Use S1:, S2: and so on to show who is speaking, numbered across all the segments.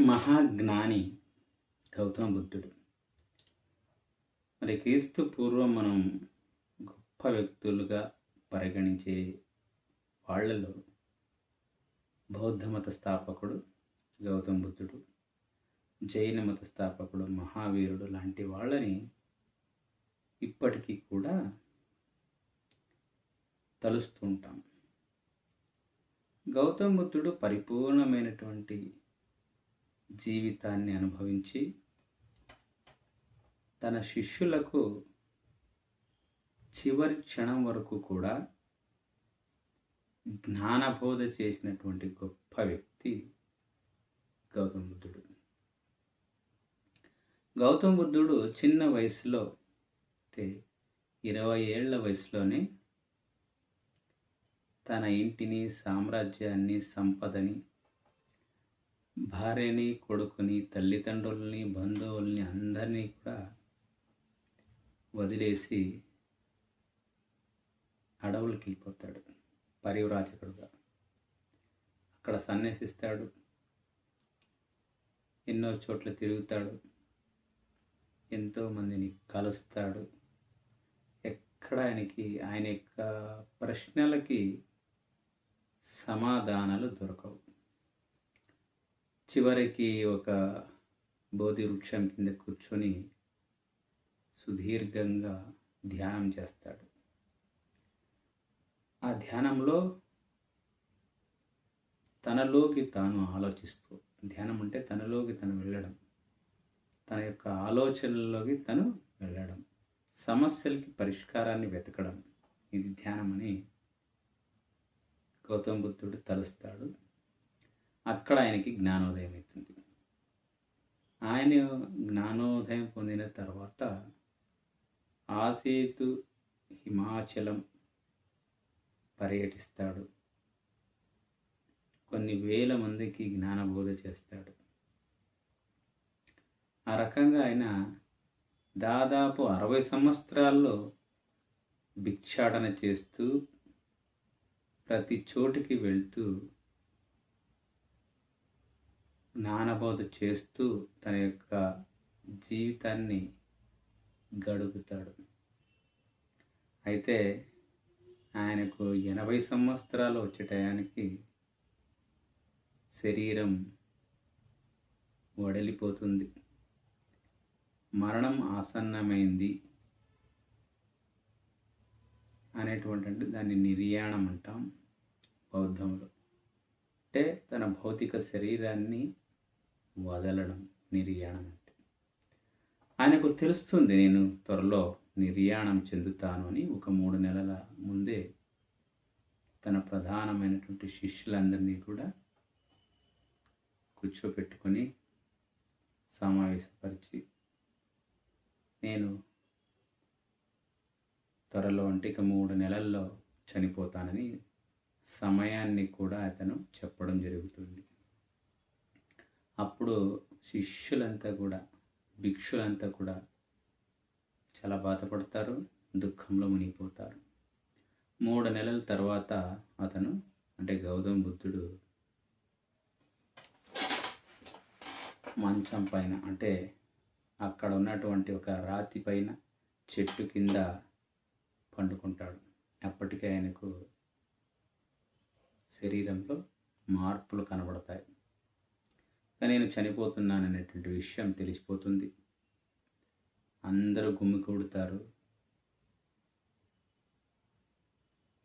S1: మహాజ్ఞాని గౌతమ బుద్ధుడు. మరి క్రీస్తు పూర్వం మనం గొప్ప వ్యక్తులుగా పరిగణించే వాళ్ళలో బౌద్ధ మత స్థాపకుడు గౌతమ బుద్ధుడు జైన మత స్థాపకుడు మహావీరుడు లాంటి వాళ్ళని ఇప్పటికీ కూడా తలుస్తూ ఉంటాం. గౌతమ బుద్ధుడు పరిపూర్ణమైనటువంటి జీవితాన్ని అనుభవించి తన శిష్యులకు చివరి క్షణం వరకు కూడా జ్ఞానబోధ చేసినటువంటి గొప్ప వ్యక్తి గౌతమ బుద్ధుడు. గౌతమ బుద్ధుడు చిన్న వయసులో అంటే ఇరవై ఏళ్ళ వయసులోనే తన ఇంటిని సామ్రాజ్యాన్ని సంపదని భార్యని కొడుకుని తల్లిదండ్రుల్ని బంధువుల్ని అందరినీ కూడా వదిలేసి అడవులకి వెళ్ళిపోతాడు. పరివ్రాజకుడుగా. అక్కడ సన్యాసిస్తాడు ఎన్నో చోట్ల తిరుగుతాడు. ఎంతోమందిని కలుస్తాడు. ఎక్కడ ఆయనకి ఆయన యొక్క ప్రశ్నలకి సమాధానాలు దొరకవు. చివరికి ఒక బోధి వృక్షం కింద కూర్చొని సుదీర్ఘంగా ధ్యానం చేస్తాడు. ఆ ధ్యానంలో తనలోకి తాను ఆలోచిస్తూ ధ్యానం అంటే తనలోకి తను వెళ్ళడం తన యొక్క ఆలోచనల్లోకి తను వెళ్ళడం సమస్యలకి పరిష్కారాన్ని వెతకడం ఇది ధ్యానం అని గౌతమ బుద్ధుడు తలుస్తాడు. అక్కడ ఆయనకి జ్ఞానోదయం అవుతుంది. ఆయన జ్ఞానోదయం పొందిన తర్వాత ఆసేతు హిమాచలం పర్యటిస్తాడు. కొన్ని వేల మందికి జ్ఞానబోధ చేస్తాడు. ఆ రకంగా ఆయన దాదాపు అరవై సంవత్సరాల్లో భిక్షాటన చేస్తూ ప్రతి చోటికి వెళ్తూ నానబోధ చేస్తూ తన యొక్క జీవితాన్ని గడుపుతాడు. అయితే ఆయనకు ఎనభై సంవత్సరాలు వచ్చే టయానికి శరీరం వడలిపోతుంది. మరణం ఆసన్నమైంది అనేటువంటి అంటే దాన్ని నిర్యాణం అంటాం బౌద్ధంలో. అంటే తన భౌతిక శరీరాన్ని వదలడం నిర్యాణం అంటే ఆయనకు తెలుస్తుంది నేను త్వరలో నిర్యాణం చెందుతాను అని ఒక మూడు నెలల ముందే తన ప్రధానమైనటువంటి శిష్యులందరినీ కూడా కూర్చోపెట్టుకొని సమావేశపరిచి నేను త్వరలో అంటే ఇక మూడు నెలల్లో చనిపోతానని సమయాన్ని కూడా అతను చెప్పడం జరుగుతుంది. అప్పుడు శిష్యులంతా కూడా భిక్షులంతా కూడా చాలా బాధపడతారు దుఃఖంలో మునిగిపోతారు. మూడు నెలల తర్వాత అతను అంటే గౌతమ బుద్ధుడు మంచం పైన అంటే అక్కడ ఉన్నటువంటి ఒక రాతి పైన చెట్టు కింద పండుకుంటాడు. అప్పటికే ఆయనకు శరీరంలో మార్పులు కనబడతాయి. నేను చనిపోతున్నాను అనేటువంటి విషయం తెలిసిపోతుంది. అందరూ గుమ్మి కూడుతారు.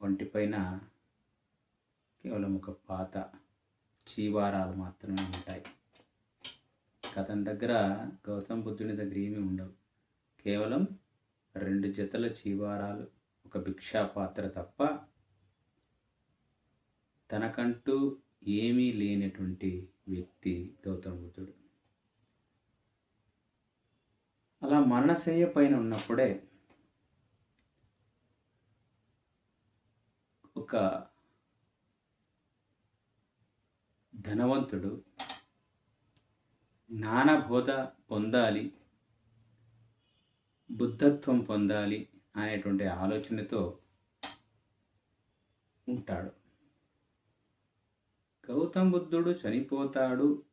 S1: ఒంటిపైన కేవలం ఒక పాత చీవారాలు మాత్రమే ఉంటాయి. అతని దగ్గర గౌతమ బుద్ధుని దగ్గర ఏమీ ఉండవు. కేవలం రెండు జతల చీవారాలు ఒక భిక్షా పాత్ర తప్ప తనకంటూ ఏమీ లేనటువంటి వ్యక్తి గౌతమ బుద్ధుడు. అలా మరణశయ్య పైన ఉన్నప్పుడే ఒక ధనవంతుడు జ్ఞానబోధ పొందాలి బుద్ధత్వం పొందాలి అనేటువంటి ఆలోచనతో ఉంటాడు. గౌతమ్ బుద్ధుడు చనిపోతాడు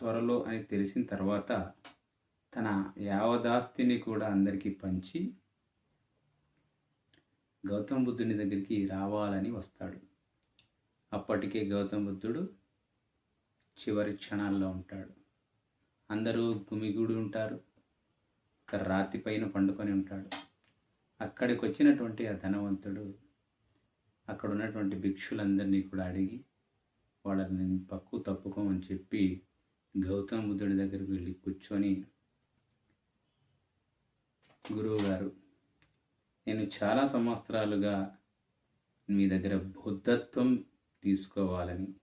S1: త్వరలో అని తెలిసిన తర్వాత తన యావదాస్తిని కూడా అందరికీ పంచి గౌతమ బుద్ధుని దగ్గరికి రావాలని వస్తాడు. అప్పటికే గౌతమ బుద్ధుడు చివరి క్షణాల్లో ఉంటాడు. అందరూ గుమిగూడి ఉంటారు. ఒక రాతి పైన పండుకొని ఉంటాడు. అక్కడికి వచ్చినటువంటి ఆ ధనవంతుడు అక్కడ ఉన్నటువంటి భిక్షులందరినీ కూడా అడిగి వాళ్ళని పక్కు తప్పుకోమని చెప్పి గౌతమ బుద్ధుడి దగ్గరికి వెళ్ళి కూర్చొని గురువుగారు నేను చాలా సంవత్సరాలుగా మీ దగ్గర బుద్ధత్వం తీసుకోవాలని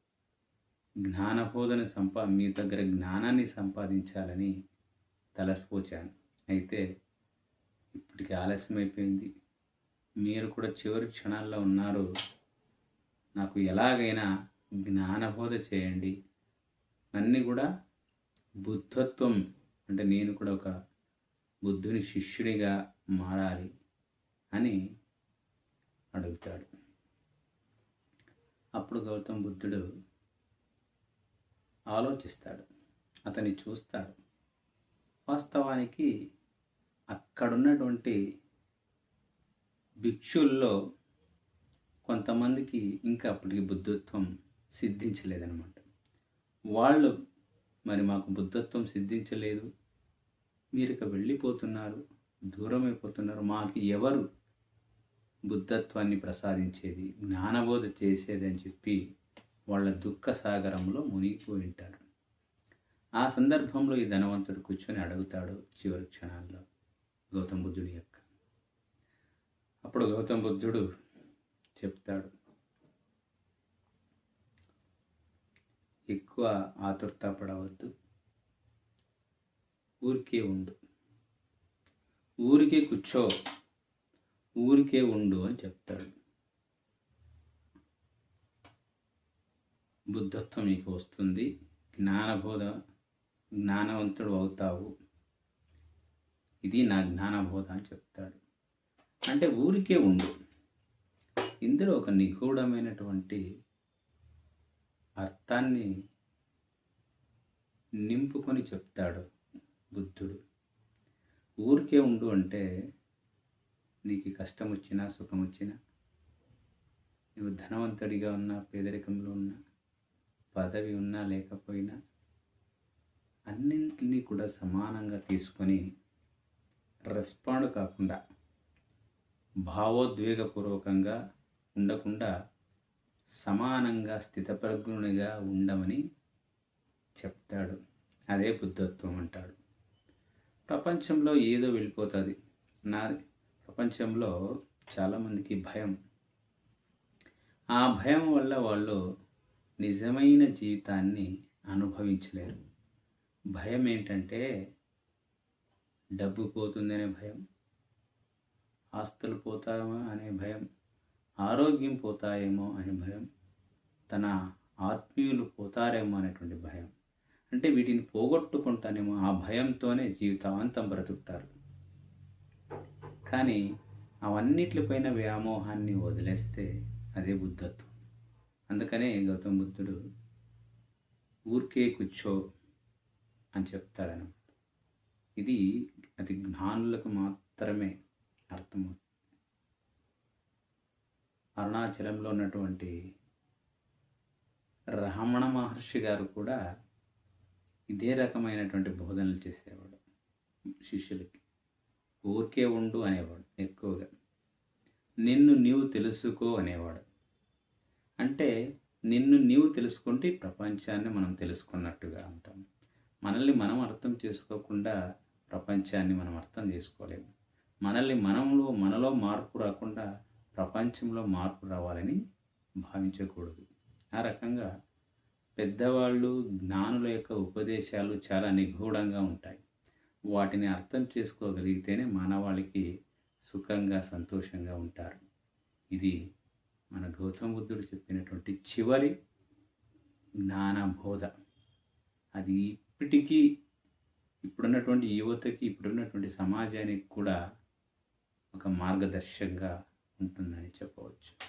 S1: జ్ఞానబోధన సంపా మీ దగ్గర జ్ఞానాన్ని సంపాదించాలని తలసిపోచాను. అయితే ఇప్పటికి ఆలస్యమైపోయింది మీరు కూడా చివరి క్షణాల్లో ఉన్నారు. నాకు ఎలాగైనా జ్ఞానబోధ చేయండి. అన్నీ కూడా బుద్ధత్వం అంటే నేను కూడా ఒక బుద్ధుని శిష్యుడిగా మారాలి అని అడుగుతాడు. అప్పుడు గౌతమ్ బుద్ధుడు ఆలోచిస్తాడు. అతన్ని చూస్తాడు. వాస్తవానికి అక్కడున్నటువంటి భిక్షుల్లో కొంతమందికి ఇంకా అప్పటికి బుద్ధత్వం సిద్ధించలేదనమాట వాళ్ళు మరి మాకు బుద్ధత్వం సిద్ధించలేదు. మీరు ఇక వెళ్ళిపోతున్నారు దూరం అయిపోతున్నారు మాకు ఎవరు బుద్ధత్వాన్ని ప్రసాదించేది జ్ఞానబోధ చేసేది అని చెప్పి వాళ్ళ దుఃఖ సాగరంలో మునిగిపోయి ఉంటారు. ఆ సందర్భంలో ఈ ధనవంతుడు కూర్చొని అడుగుతాడు చివరి క్షణాల్లో గౌతమ బుద్ధుడి యొక్క. అప్పుడు గౌతమ బుద్ధుడు చెప్తాడు ఎక్కువ ఆతురత పడవద్దు. ఊరికే ఉండు. ఊరికే కూర్చో. ఊరికే ఉండు అని చెప్తాడు. బుద్ధత్వం నీకు వస్తుంది. జ్ఞానబోధ జ్ఞానవంతుడు అవుతావు. ఇది నా జ్ఞానబోధ అని చెప్తాడు. అంటే ఊరికే ఉండు. ఇందులో ఒక నిగూఢమైనటువంటి అర్థాన్ని నింపుకొని చెప్తాడు బుద్ధుడు. ఊరికే ఉండు అంటే నీకు కష్టం వచ్చినా సుఖం వచ్చినా నువ్వు ధనవంతుడిగా ఉన్నా పేదరికంలో ఉన్నా పదవి ఉన్నా లేకపోయినా అన్నింటినీ కూడా సమానంగా తీసుకొని రెస్పాండ్ కాకుండా భావోద్వేగపూర్వకంగా ఉండకుండా సమానంగా స్థితప్రజ్ఞునిగా ఉండమని చెప్తాడు. అదే బుద్ధత్వం అంటాడు. ప్రపంచంలో ఏదో వెళ్ళిపోతుంది. నా ప్రపంచంలో చాలామందికి భయం. ఆ భయం వల్ల వాళ్ళు నిజమైన జీవితాన్ని అనుభవించలేరు. భయం ఏంటంటే డబ్బు పోతుందనే భయం ఆస్తులు పోతామా అనే భయం ఆరోగ్యం పోతాయేమో అనే భయం తన ఆత్మీయులు పోతారేమో అనేటువంటి భయం. అంటే వీటిని పోగొట్టుకుంటానేమో ఆ భయంతోనే జీవితాంతం బ్రతుకుతారు. కానీ అవన్నిటిపైన వ్యామోహాన్ని వదిలేస్తే అదే బుద్ధత్వం. అందుకనే గౌతమ బుద్ధుడు ఊరికే కూర్చో అని చెప్తాడనమాట. ఇది అది జ్ఞానులకు మాత్రమే అర్థమవుతుంది. అరుణాచలంలో ఉన్నటువంటి రమణ మహర్షి గారు కూడా ఇదే రకమైనటువంటి బోధనలు చేసేవాడు శిష్యులకి. ఊరికే ఉండు అనేవాడు ఎక్కువగా. నిన్ను నీవు తెలుసుకో అనేవాడు. అంటే నిన్ను నీవు తెలుసుకుంటే ప్రపంచాన్ని మనం తెలుసుకున్నట్టుగా ఉంటాం. మనల్ని మనం అర్థం చేసుకోకుండా ప్రపంచాన్ని మనం అర్థం చేసుకోలేము. మనల్ని మనంలో మనలో మార్పు రాకుండా ప్రపంచంలో మార్పు రావాలని భావించకూడదు. ఆ రకంగా పెద్దవాళ్ళు జ్ఞానుల యొక్క ఉపదేశాలు చాలా నిగూఢంగా ఉంటాయి. వాటిని అర్థం చేసుకోగలిగితేనే మానవాళికి సుఖంగా సంతోషంగా ఉంటారు. ఇది మన గౌతమ బుద్ధుడు చెప్పినటువంటి చివరి జ్ఞానబోధ. అది ఇప్పటికీ ఇప్పుడున్నటువంటి యువతకి ఇప్పుడున్నటువంటి సమాజానికి కూడా ఒక మార్గదర్శకంగా ఉంటుందని చెప్పవచ్చు.